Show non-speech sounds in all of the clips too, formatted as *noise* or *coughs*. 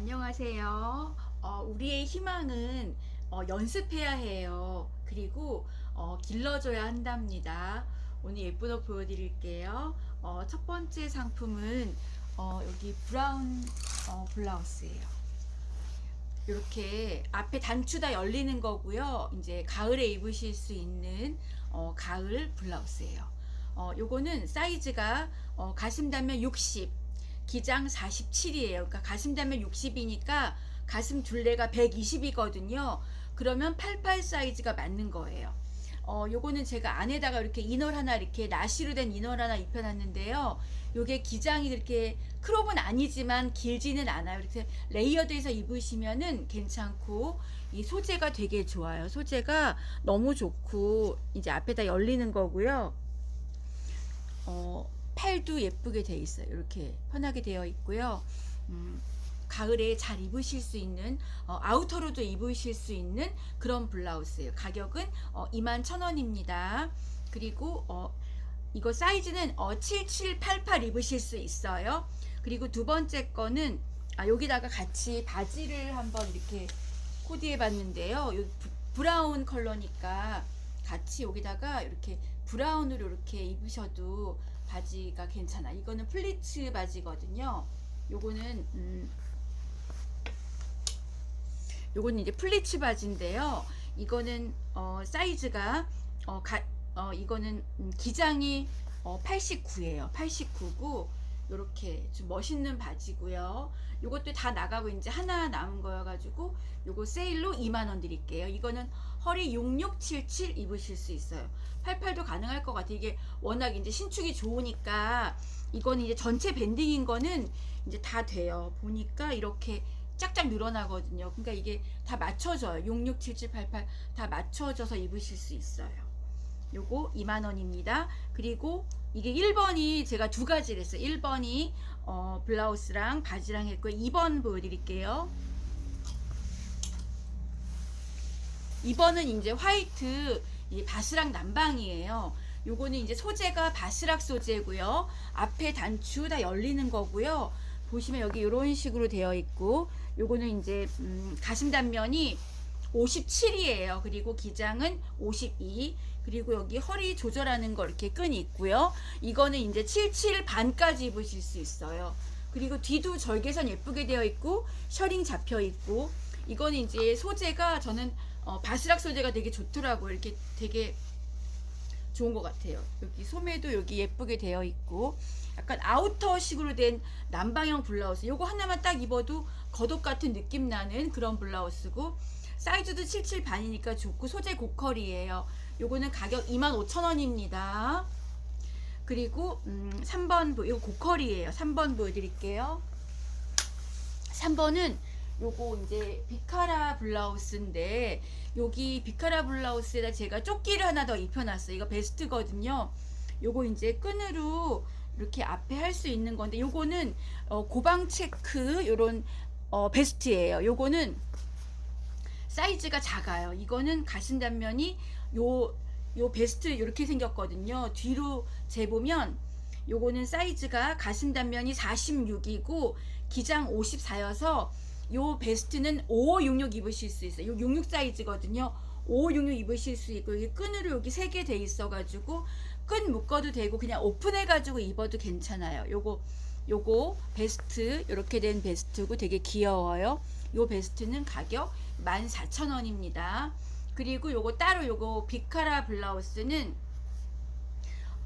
안녕하세요. 어, 우리의 희망은 어, 연습해야 해요. 그리고 어, 길러줘야 한답니다. 오늘 예쁜 옷 보여드릴게요. 어, 첫 번째 상품은 어, 여기 브라운 어, 블라우스예요. 이렇게 앞에 단추 다 열리는 거고요. 이제 가을에 입으실 수 있는 어, 가을 블라우스예요. 어, 요거는 사이즈가 어, 가슴 단면 60, 기장 47이에요. 그러니까 가슴 단면 60이니까 가슴 둘레가 120이거든요. 그러면 88 사이즈가 맞는 거예요. 어, 요거는 제가 안에다가 이렇게 이널 하나 이렇게 나시로 된 이널 하나 입혀놨는데요. 요게 기장이 이렇게 크롭은 아니지만 길지는 않아요. 이렇게 레이어드해서 입으시면은 괜찮고 이 소재가 되게 좋아요. 소재가 너무 좋고 이제 앞에다 열리는 거고요. 어, 팔도 예쁘게 돼 있어요. 이렇게 편하게 되어 있고요. 음, 가을에 잘 입으실 수 있는 어, 아우터로도 입으실 수 있는 그런 블라우스예요. 가격은 어, 21,000원입니다. 그리고 어, 이거 사이즈는 어, 7788 입으실 수 있어요. 그리고 두 번째 거는 아, 여기다가 같이 바지를 한번 이렇게 코디해 봤는데요. 브라운 컬러니까 같이 여기다가 이렇게 브라운으로 이렇게 입으셔도 바지가 괜찮아. 이거는 플리츠 바지거든요. 요거는 음, 요거는 이제 플리츠 바지인데요. 이거는 어, 사이즈가 어, 가, 어, 이거는 음, 기장이 어, 89예요. 89고 요렇게 좀 멋있는 바지고요. 요것도 다 나가고 이제 하나 남은 거여가지고 요거 세일로 2만 원 드릴게요. 이거는 허리 6677 입으실 수 있어요. 88도 가능할 것 같아요. 이게 워낙 이제 신축이 좋으니까 이거는 이제 전체 밴딩인 거는 이제 다 돼요. 보니까 이렇게 짝짝 늘어나거든요. 그러니까 이게 다 맞춰져요. 667788 다 맞춰져서 입으실 수 있어요. 요거 2만 원입니다. 그리고 이게 1번이 제가 두 가지를 했어요. 1번이 어, 블라우스랑 바지랑 했고 2번 보여드릴게요. 2번은 이제 화이트 이 바스락 남방이에요. 요거는 이제 소재가 바스락 소재고요. 앞에 단추 다 열리는 거고요. 보시면 여기 이런 식으로 되어 있고 요거는 이제 음, 가슴 단면이 57이에요. 그리고 기장은 52. 그리고 여기 허리 조절하는 거 이렇게 끈이 있고요. 이거는 이제 77 반까지 입으실 수 있어요. 그리고 뒤도 절개선 예쁘게 되어 있고 셔링 잡혀 있고 이거는 이제 소재가 저는 어, 바스락 소재가 되게 좋더라고요. 이렇게 되게 좋은 것 같아요. 여기 소매도 여기 예쁘게 되어 있고 약간 아우터식으로 된 남방형 블라우스. 요거 하나만 딱 입어도 겉옷 같은 느낌 나는 그런 블라우스고 사이즈도 77 반이니까 좋고 소재 고컬이에요. 요거는 가격 25,000원입니다. 그리고 음, 3번 보- 이거 고컬이에요. 3번 보여드릴게요. 3번은 요거 이제 비카라 블라우스인데 여기 비카라 블라우스에다 제가 조끼를 하나 더 입혀놨어요. 이거 베스트거든요. 요거 이제 끈으로 이렇게 앞에 할 수 있는 건데 요거는 어, 고방 체크 요런 어, 베스트예요. 요거는 사이즈가 작아요. 이거는 가슴 단면이 요, 요 베스트 이렇게 생겼거든요. 뒤로 재보면 요거는 사이즈가 가슴 단면이 46이고 기장 54여서 요 베스트는 5566 입으실 수 있어요. 요 66 사이즈거든요. 5566 입으실 수 있고 여기 끈으로 여기 세 개 돼 있어가지고 끈 묶어도 되고 그냥 오픈해가지고 입어도 괜찮아요. 요거 요거 베스트 이렇게 된 베스트고 되게 귀여워요. 요 베스트는 가격 14,000원입니다. 그리고 요거 따로 요거 비카라 블라우스는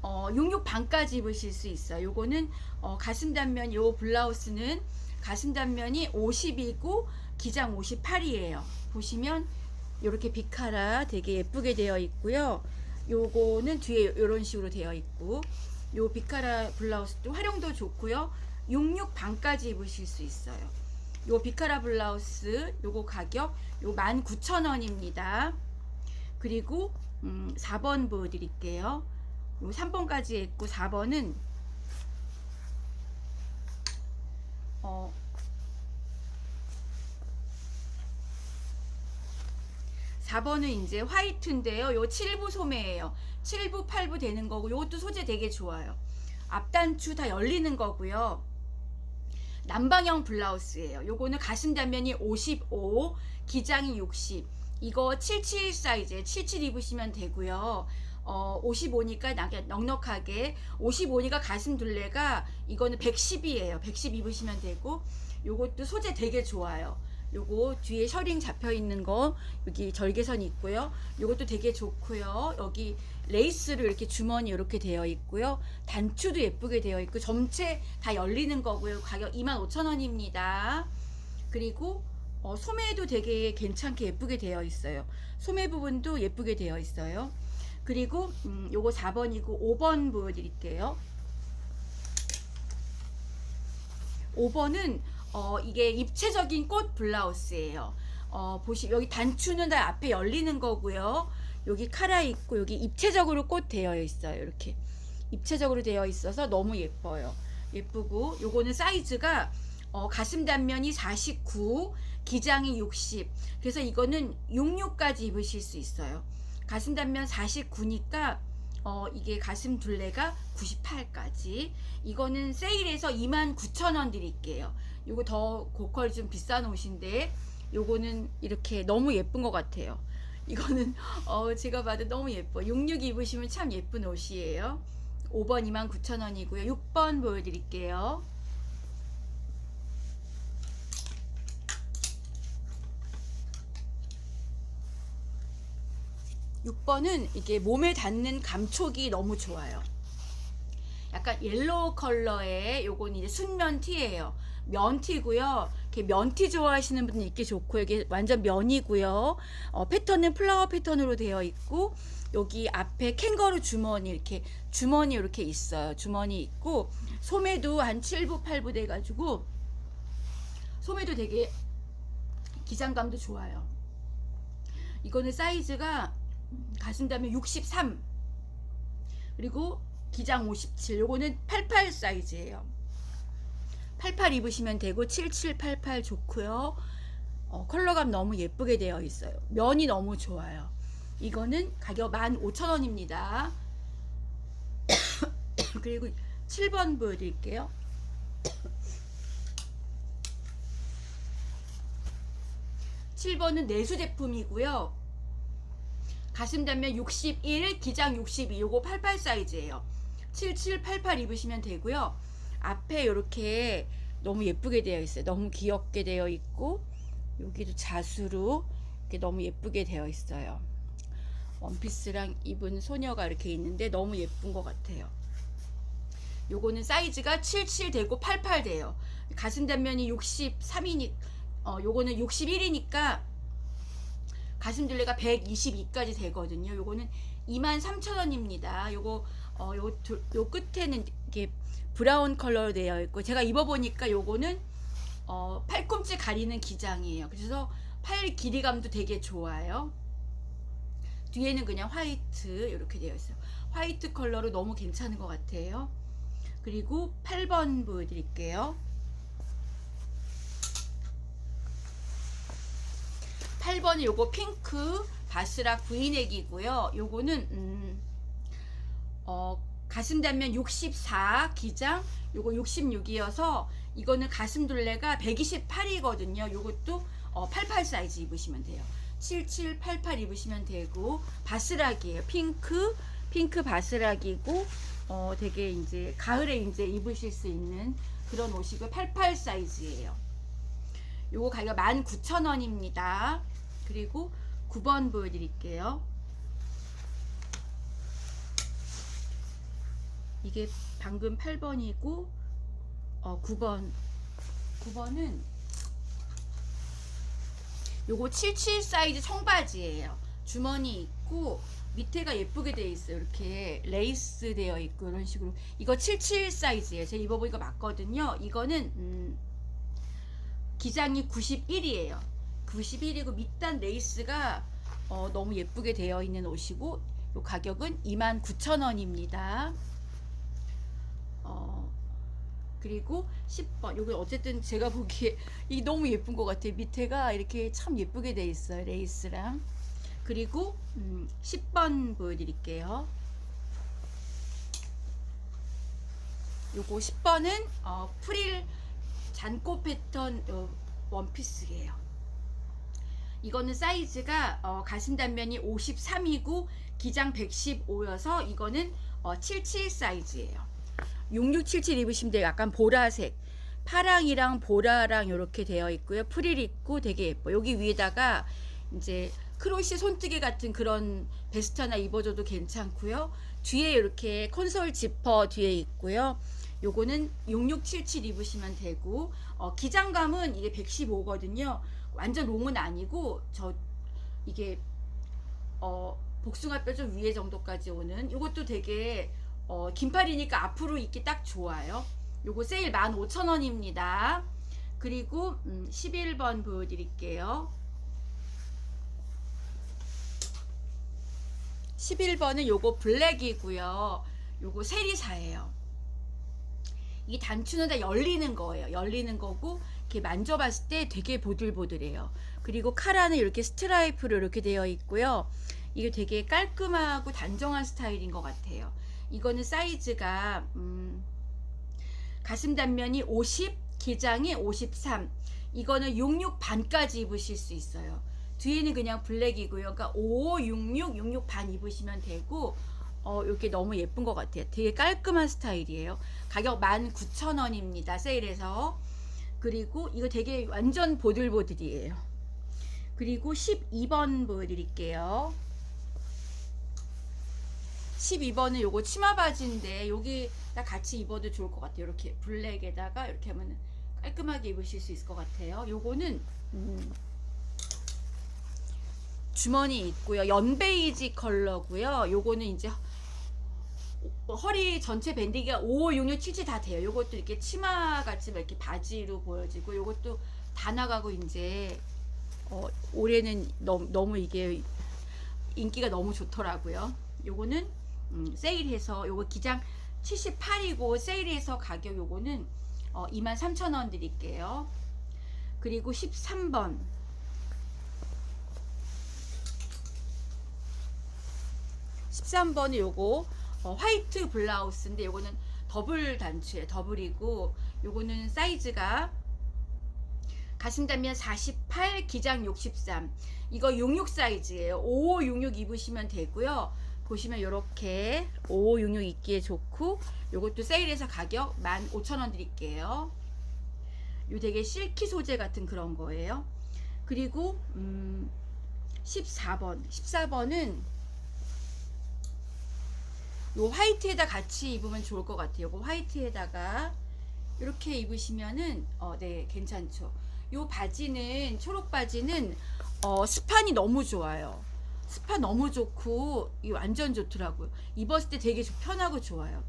어, 66 반까지 입으실 수 있어요. 요거는 어, 가슴 단면 요 블라우스는 가슴 단면이 50이고 기장 58이에요. 보시면 이렇게 비카라 되게 예쁘게 되어 있고요. 요거는 뒤에 이런 식으로 되어 있고 요 비카라 블라우스도 활용도 좋고요. 66 반까지 입으실 수 있어요. 요 비카라 블라우스 요거 가격 요 19,000원입니다. 그리고 음, 4번 보여드릴게요. 요 3번까지 했고 4번은 어 4번은 이제 화이트인데요. 요 7부 소매예요. 7부, 8부 되는 거고 요것도 소재 되게 좋아요. 앞단추 다 열리는 거고요. 남방형 블라우스예요. 요거는 가슴 단면이 55, 기장이 60. 이거 77 사이즈, 77 입으시면 되고요. 어, 55니까 나게 넉넉하게 55니까 가슴 둘레가 이거는 110이에요. 110 입으시면 되고 요것도 소재 되게 좋아요. 요거 뒤에 셔링 잡혀 있는 거 여기 절개선 있고요. 요것도 되게 좋고요. 여기 레이스로 이렇게 주머니 이렇게 되어 있고요. 단추도 예쁘게 되어 있고 전체 다 열리는 거고요. 가격 25,000원입니다. 그리고 어, 소매도 되게 괜찮게 예쁘게 되어 있어요. 소매 부분도 예쁘게 되어 있어요. 그리고 음, 요거 4번이고 5번 보여드릴게요. 5번은 어, 이게 입체적인 꽃 블라우스예요. 어, 보시 여기 단추는 다 앞에 열리는 거고요. 여기 카라 있고 여기 입체적으로 꽃 되어 있어요. 이렇게 입체적으로 되어 있어서 너무 예뻐요. 예쁘고 요거는 사이즈가 어, 가슴 단면이 49, 기장이 60. 그래서 이거는 66까지 입으실 수 있어요. 가슴 단면 49니까 어, 이게 가슴 둘레가 98까지. 이거는 세일해서 29,000원 드릴게요. 요거 더 고퀄 좀 비싼 옷인데 요거는 이렇게 너무 예쁜 것 같아요. 이거는 *laughs* 어, 제가 봐도 너무 예뻐. 66 입으시면 참 예쁜 옷이에요. 5번 29,000원이고요. 6번 보여드릴게요. 6번은 이게 몸에 닿는 감촉이 너무 좋아요. 약간 옐로우 컬러의 요건 이제 순면 티예요. 면 티고요. 이렇게 면티 좋아하시는 분은 입기 좋고 이게 완전 면이고요. 어, 패턴은 플라워 패턴으로 되어 있고 여기 앞에 캥거루 주머니 이렇게 주머니 이렇게 있어요. 주머니 있고 소매도 한 7부 8부 돼 가지고 소매도 되게 기장감도 좋아요. 이거는 사이즈가 가슴 다면 63 그리고 기장 57 요거는 88 사이즈예요 88 입으시면 되고 7788 좋고요. 어, 컬러감 너무 예쁘게 되어 있어요. 면이 너무 좋아요. 이거는 가격 15,000원입니다. *coughs* 그리고 7번 보여드릴게요. 7번은 내수 제품이고요. 가슴 단면 61, 기장 62, 요거 88 사이즈예요. 77, 88 입으시면 되고요. 앞에 이렇게 너무 예쁘게 되어 있어요. 너무 귀엽게 되어 있고 여기도 자수로 이렇게 너무 예쁘게 되어 있어요. 원피스랑 입은 소녀가 이렇게 있는데 너무 예쁜 것 같아요. 요거는 사이즈가 77 되고 88 돼요. 가슴 단면이 63이니 어 요거는 61이니까 가슴 둘레가 122까지 되거든요. 요거는 23,000원입니다. 요거 어, 요, 요 끝에는 이렇게 브라운 컬러로 되어 있고 제가 입어보니까 요거는 어, 팔꿈치 가리는 기장이에요. 그래서 팔 길이감도 되게 좋아요. 뒤에는 그냥 화이트 이렇게 되어 있어요. 화이트 컬러로 너무 괜찮은 것 같아요. 그리고 8번 보여드릴게요. 8번은 요거 핑크 바스락 브이넥이고요. 요거는 음, 어, 가슴 단면 64 기장 요거 66이어서 이거는 가슴 둘레가 128이거든요. 요것도 어, 88 사이즈 입으시면 돼요. 77, 88 입으시면 되고 바스락이에요. 핑크 핑크 바스락이고 어, 되게 이제 가을에 이제 입으실 수 있는 그런 옷이고 88 사이즈예요. 요거 가격 19,000원입니다. 그리고 9번 보여드릴게요. 이게 방금 8번이고 어 9번 9번은 요거 77 사이즈 청바지예요. 주머니 있고 밑에가 예쁘게 되어 있어요. 이렇게 레이스 되어 있고 이런 식으로 이거 77 사이즈예요. 제가 입어보니까 맞거든요. 이거는 음, 기장이 91이에요. 91이고 밑단 레이스가 어, 너무 예쁘게 되어 있는 옷이고 요 가격은 29,000원입니다. 어, 그리고 10번 요게 어쨌든 제가 보기에 *laughs* 이 너무 예쁜 것 같아요. 밑에가 이렇게 참 예쁘게 되어 있어요. 레이스랑 그리고 음, 10번 보여드릴게요. 요거 10번은 어, 프릴 단꽃 패턴 어, 원피스예요. 이거는 사이즈가 어, 가슴 단면이 53이고 기장 115여서 이거는 어, 77 사이즈예요. 6677 입으시면 돼요. 약간 보라색. 파랑이랑 보라랑 이렇게 되어 있고요. 프릴 있고 되게 예뻐. 여기 위에다가 이제 크로시 손뜨개 같은 그런 베스트 하나 입어줘도 괜찮고요. 뒤에 이렇게 콘솔 지퍼 뒤에 있고요. 요거는 6677 입으시면 되고 어, 기장감은 이게 115거든요. 완전 롱은 아니고 저 이게 어, 복숭아 뼈 좀 위에 정도까지 오는 이것도 되게 어, 긴팔이니까 앞으로 입기 딱 좋아요. 요거 세일 15,000원입니다. 그리고 음, 11번 보여드릴게요. 11번은 요거 블랙이고요. 요거 세리사예요. 이 단추는 다 열리는 거예요. 열리는 거고 이렇게 만져봤을 때 되게 보들보들해요. 그리고 카라는 이렇게 스트라이프로 이렇게 되어 있고요. 이게 되게 깔끔하고 단정한 스타일인 것 같아요. 이거는 사이즈가 음, 가슴 단면이 50, 기장이 53. 이거는 66 반까지 입으실 수 있어요. 뒤에는 그냥 블랙이고요. 그러니까 5, 66, 66 반 입으시면 되고 어, 이렇게 너무 예쁜 것 같아요. 되게 깔끔한 스타일이에요. 가격 19,000원입니다. 세일해서. 그리고 이거 되게 완전 보들보들이에요. 그리고 12번 보여드릴게요. 12번은 요거 치마 바지인데 여기 다 같이 입어도 좋을 것 같아요. 이렇게 블랙에다가 이렇게 하면 깔끔하게 입으실 수 있을 것 같아요. 요거는 음, 주머니 있고요. 연베이지 컬러고요. 요거는 이제 허리 전체 밴딩이 5, 6, 6, 7, 7다 돼요. 요것도 이렇게 치마 같이 막 이렇게 바지로 보여지고 요것도 다 나가고 이제 어, 올해는 너무, 너무 이게 인기가 너무 좋더라고요. 요거는 음, 세일해서 요거 기장 78이고 세일해서 가격 요거는 어, 23,000원 드릴게요. 그리고 13번. 13번이 요거 어, 화이트 블라우스인데 요거는 더블 단추에 더블이고 요거는 사이즈가 가슴 단면 48 기장 63 이거 66 사이즈예요. 5566 입으시면 되고요 보시면 요렇게 5566 입기에 좋고 요것도 세일해서 가격 15,000원 드릴게요 요 되게 실키 소재 같은 그런 거예요 그리고 음 14번 14번은 요 화이트에다 같이 입으면 좋을 것 같아요. 요 화이트에다가 이렇게 입으시면은 어, 네 괜찮죠. 요 바지는 초록 바지는 어, 스판이 너무 좋아요. 스판 너무 좋고 이 완전 좋더라고요. 입었을 때 되게 좋- 편하고 좋아요.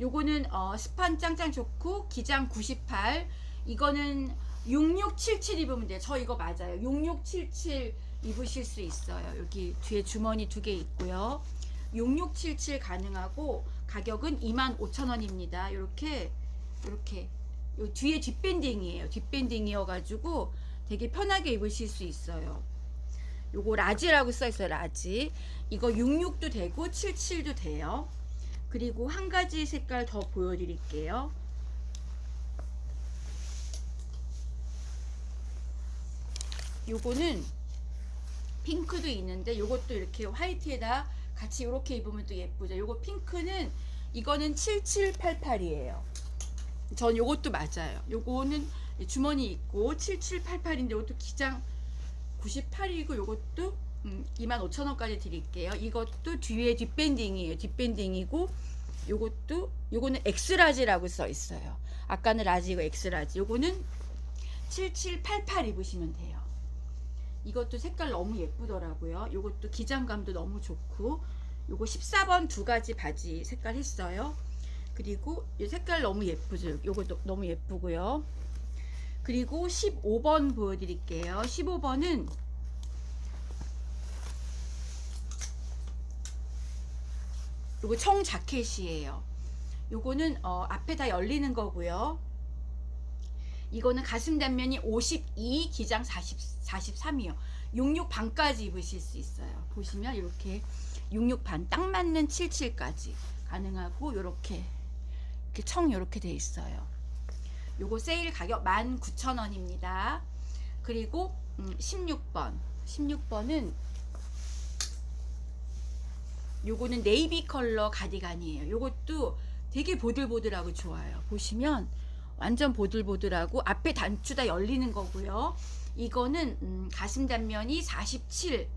요거는 어, 스판 짱짱 좋고 기장 98 이거는 6677 입으면 돼요. 저 이거 맞아요. 6677 입으실 수 있어요. 여기 뒤에 주머니 두 개 있고요. 6677 가능하고 가격은 25,000원입니다. 이렇게 이렇게 요 뒤에 뒷밴딩이에요. 뒷밴딩이어 가지고 되게 편하게 입으실 수 있어요. 요거 라지라고 써 있어요. 라지. 이거 66도 되고 77도 돼요. 그리고 한 가지 색깔 더 보여 드릴게요. 요거는 핑크도 있는데 요것도 이렇게 화이트에다 같이 이렇게 입으면 또 예쁘죠. 요거 핑크는 이거는 7788이에요. 전 요것도 맞아요. 요거는 주머니 있고 7788인데 요것도 기장 98이고 요것도 음, 25,000원까지 드릴게요. 이것도 뒤에 뒷밴딩이에요. 뒷밴딩이고 요것도 요거는 엑스라지라고 써 있어요. 아까는 라지고 엑스라지. 요거는 7788 입으시면 돼요. 이것도 색깔 너무 예쁘더라고요. 요것도 기장감도 너무 좋고 요거 14번 두 가지 바지 색깔 했어요. 그리고 이 색깔 너무 예쁘죠. 요것도 너무 예쁘고요. 그리고 15번 보여드릴게요. 15번은 요거 청 자켓이에요. 요거는 어, 앞에 다 열리는 거고요. 이거는 가슴 단면이 52, 기장 40, 43이요. 66 반까지 입으실 수 있어요. 보시면 이렇게 66 반 딱 맞는 77까지 가능하고 이렇게 이렇게 청 이렇게 돼 있어요. 요거 세일 가격 19,000원입니다. 그리고 음, 16번. 16번은 요거는 네이비 컬러 가디건이에요. 요것도 되게 보들보들하고 좋아요. 보시면 완전 보들보들하고 앞에 단추 다 열리는 거고요. 이거는 음, 가슴 단면이 47,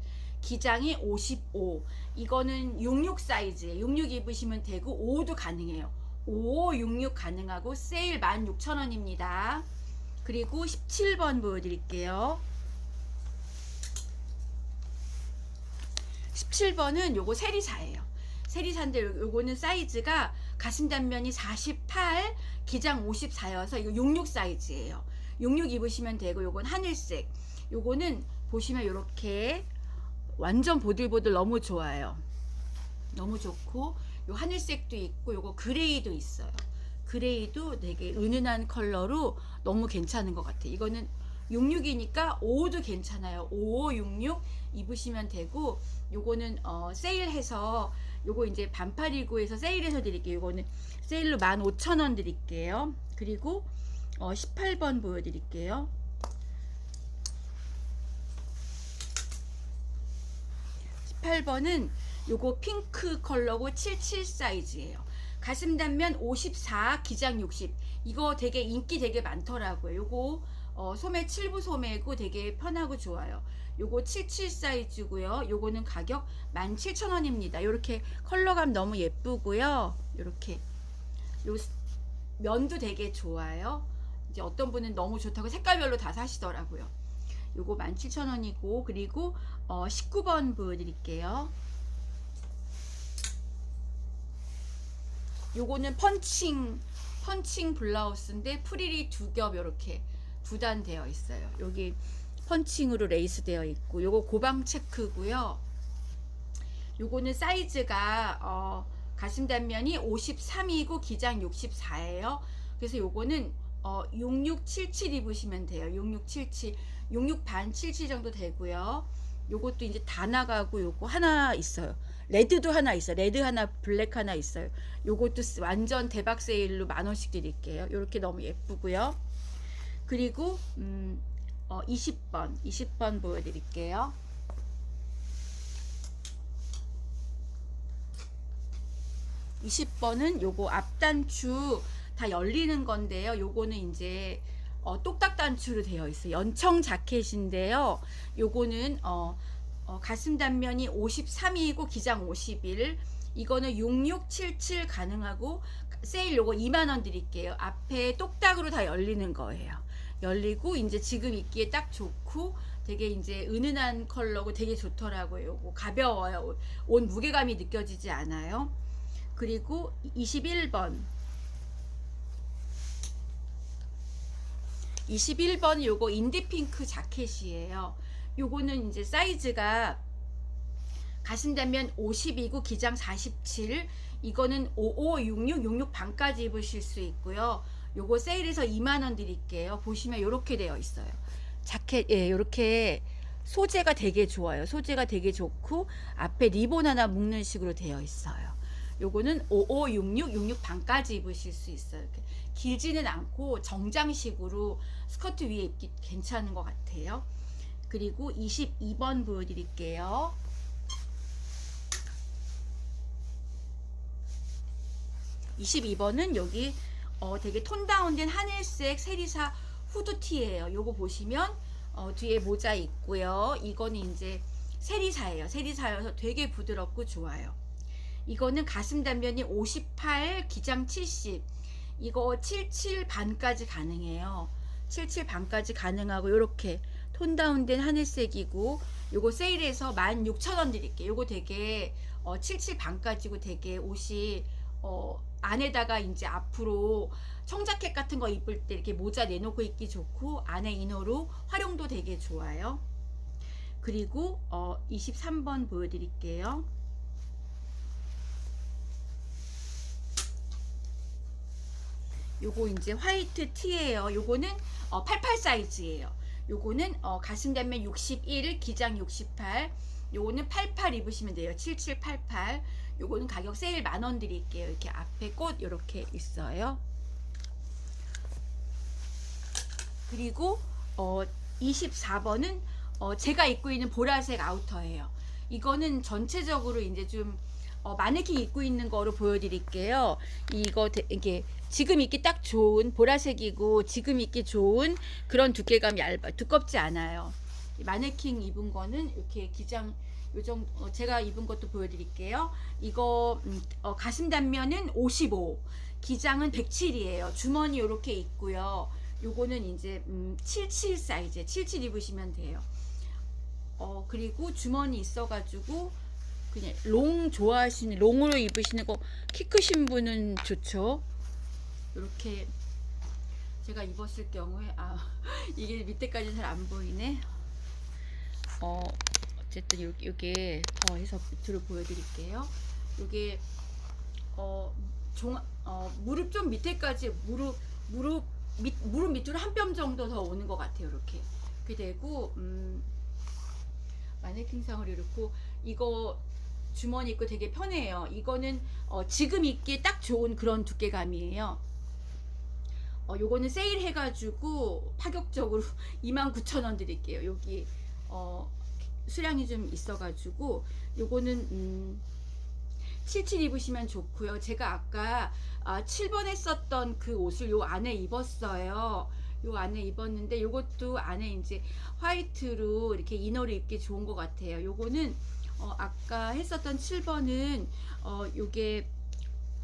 기장이 55. 이거는 66 사이즈예요. 66 입으시면 되고 5도 가능해요. 5, 66 가능하고 세일 16,000원입니다. 그리고 17번 보여드릴게요. 17번은 요거 세리사예요. 세리사인데 요- 요거는 사이즈가 가슴 단면이 48, 기장 54여서 이거 66 사이즈예요. 66 입으시면 되고 요건 하늘색. 요거는 보시면 요렇게 완전 보들보들 너무 좋아요. 너무 좋고 요 하늘색도 있고 요거 그레이도 있어요. 그레이도 되게 은은한 컬러로 너무 괜찮은 것 같아요. 이거는 66이니까 5도 괜찮아요. 55, 66 입으시면 되고 요거는 어, 세일해서 요거 이제 반팔이고에서 세일해서 드릴게요. 요거는 세일로 15,000원 드릴게요. 그리고 어, 18번 보여드릴게요. 18번은 요거 핑크 컬러고 77 사이즈예요. 가슴 단면 54, 기장 60. 이거 되게 인기 되게 많더라고요. 요거 어, 소매 7부 소매고 되게 편하고 좋아요. 요거 77 사이즈고요. 요거는 가격 17,000원입니다. 요렇게 컬러감 너무 예쁘고요. 요렇게 요 스- 면도 되게 좋아요. 이제 어떤 분은 너무 좋다고 색깔별로 다 사시더라고요. 요거 17,000원이고 그리고 어, 19번 보여드릴게요. 요거는 펀칭 펀칭 블라우스인데 프릴이 두 겹 이렇게 두 단 되어 있어요. 여기 펀칭으로 레이스 되어 있고 요거 고방 체크고요. 요거는 사이즈가 어, 가슴 단면이 53이고 기장 64예요. 그래서 요거는 어, 6677 입으시면 돼요. 6677, 66 반 77 정도 되고요. 요것도 이제 다 나가고 요거 하나 있어요. 레드도 하나 있어요. 레드 하나, 블랙 하나 있어요. 요것도 스- 완전 대박 세일로 만 원씩 드릴게요. 요렇게 너무 예쁘고요. 그리고 음, 어, 20번, 20번 보여드릴게요. 20번은 요거 앞단추 다 열리는 건데요. 요거는 이제 어, 똑딱 단추로 되어 있어요. 연청 자켓인데요. 요거는 어, 어, 가슴 단면이 53이고 기장 51. 이거는 6677 가능하고 세일 요거 2만 원 드릴게요. 앞에 똑딱으로 다 열리는 거예요. 열리고 이제 지금 입기에 딱 좋고 되게 이제 은은한 컬러고 되게 좋더라고요. 요거 가벼워요. 옷, 옷 무게감이 느껴지지 않아요. 그리고 21번 21번 요거 인디핑크 자켓이에요. 요거는 이제 사이즈가 단면 50이고 기장 47. 이거는 55, 66, 66 반까지 입으실 수 있고요. 요거 세일해서 2만 원 드릴게요. 보시면 요렇게 되어 있어요. 자켓 예, 요렇게 소재가 되게 좋아요. 소재가 되게 좋고 앞에 리본 하나 묶는 식으로 되어 있어요. 요거는 55, 66, 66 반까지 입으실 수 있어요. 이렇게 길지는 않고 정장식으로 스커트 위에 입기 괜찮은 것 같아요. 그리고 22번 보여드릴게요. (22번은) 여기 어, 되게 톤 다운된 하늘색 세리사 후드티예요. 요거 보시면 어, 뒤에 모자 있고요. 이거는 이제 세리사예요. 세리사여서 되게 부드럽고 좋아요. 이거는 가슴 단면이 58, 기장 70. 이거 77 반까지 가능해요. 77 반까지 가능하고 요렇게 톤 다운된 하늘색이고 요거 세일해서 16,000원 드릴게요. 요거 되게 어, 77 반까지고 되게 옷이 어, 안에다가 이제 앞으로 청자켓 같은 거 입을 때 이렇게 모자 내놓고 입기 좋고 안에 이너로 활용도 되게 좋아요. 그리고 어, 23번 보여드릴게요. 요거 이제 화이트 티예요. 요거는 어, 88 사이즈예요. 요거는 어, 가슴 단면 61, 기장 68. 요거는 88 입으시면 돼요. 7788. 요거는 가격 세일 만 원 드릴게요. 이렇게 앞에 꽃 이렇게 있어요. 그리고 어 24번은 어 제가 입고 있는 보라색 아우터예요. 이거는 전체적으로 이제 좀 어, 마네킹 입고 있는 거로 보여드릴게요. 이거 되- 이게 지금 입기 딱 좋은 보라색이고 지금 입기 좋은 그런 두께감이 얇아 두껍지 않아요. 이 마네킹 입은 거는 이렇게 기장 요정 어, 제가 입은 것도 보여드릴게요. 이거 음, 어, 가슴 단면은 55, 기장은 107이에요. 주머니 이렇게 있고요. 요거는 이제 음, 77 사이즈, 77 입으시면 돼요. 어 그리고 주머니 있어가지고 그냥 롱 좋아하시는 롱으로 입으시는 거 키 크신 분은 좋죠. 이렇게 제가 입었을 경우에 아 *laughs* 이게 밑에까지 잘 안 보이네. 어 어쨌든 요, 요게 더 해서 밑으로 보여드릴게요. 요게 어, 종, 어 무릎 좀 밑에까지 무릎 무릎 밑 무릎 밑으로 한 뼘 정도 더 오는 것 같아요. 이렇게 그렇게 되고 음, 마네킹상을 이렇고 이거 주머니 입고 되게 편해요. 이거는 어, 지금 입기에 딱 좋은 그런 두께감이에요. 어, 요거는 세일 해가지고 파격적으로 *laughs* 29,000원 드릴게요. 여기 어, 수량이 좀 있어가지고 요거는 음, 77 입으시면 좋고요. 제가 아까 아, 7번 했었던 그 옷을 요 안에 입었어요. 요 안에 입었는데 요것도 안에 이제 화이트로 이렇게 이너를 입기 좋은 것 같아요. 요거는 어, 아까 했었던 7번은 어, 요게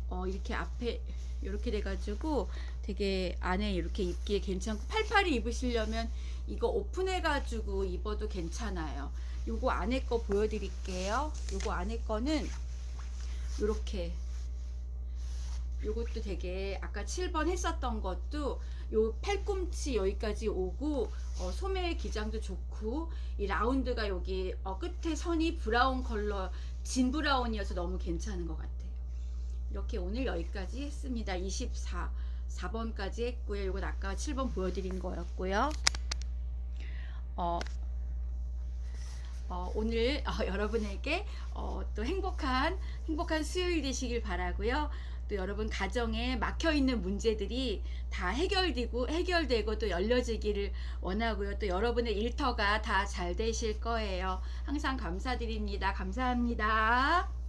어, 이렇게 앞에 이렇게 돼가지고 되게 안에 이렇게 입기에 괜찮고 88이 입으시려면 이거 오픈해가지고 입어도 괜찮아요. 요거 안에 거 보여드릴게요. 요거 안에 거는 요렇게 요것도 되게 아까 7번 했었던 것도 요 팔꿈치 여기까지 오고 어, 소매 기장도 좋고 이 라운드가 여기 어, 끝에 선이 브라운 컬러 진 브라운이어서 너무 괜찮은 것 같아요. 이렇게 오늘 여기까지 했습니다. 24 4번까지 했고요. 이건 아까 7번 보여드린 거였고요. 어, 어, 오늘 어, *laughs* 여러분에게 어, 또 행복한 행복한 수요일 되시길 바라고요. 또 여러분 가정에 막혀 있는 문제들이 다 해결되고 해결되고 또 열려지기를 원하고요. 또 여러분의 일터가 다 잘 되실 거예요. 항상 감사드립니다. 감사합니다.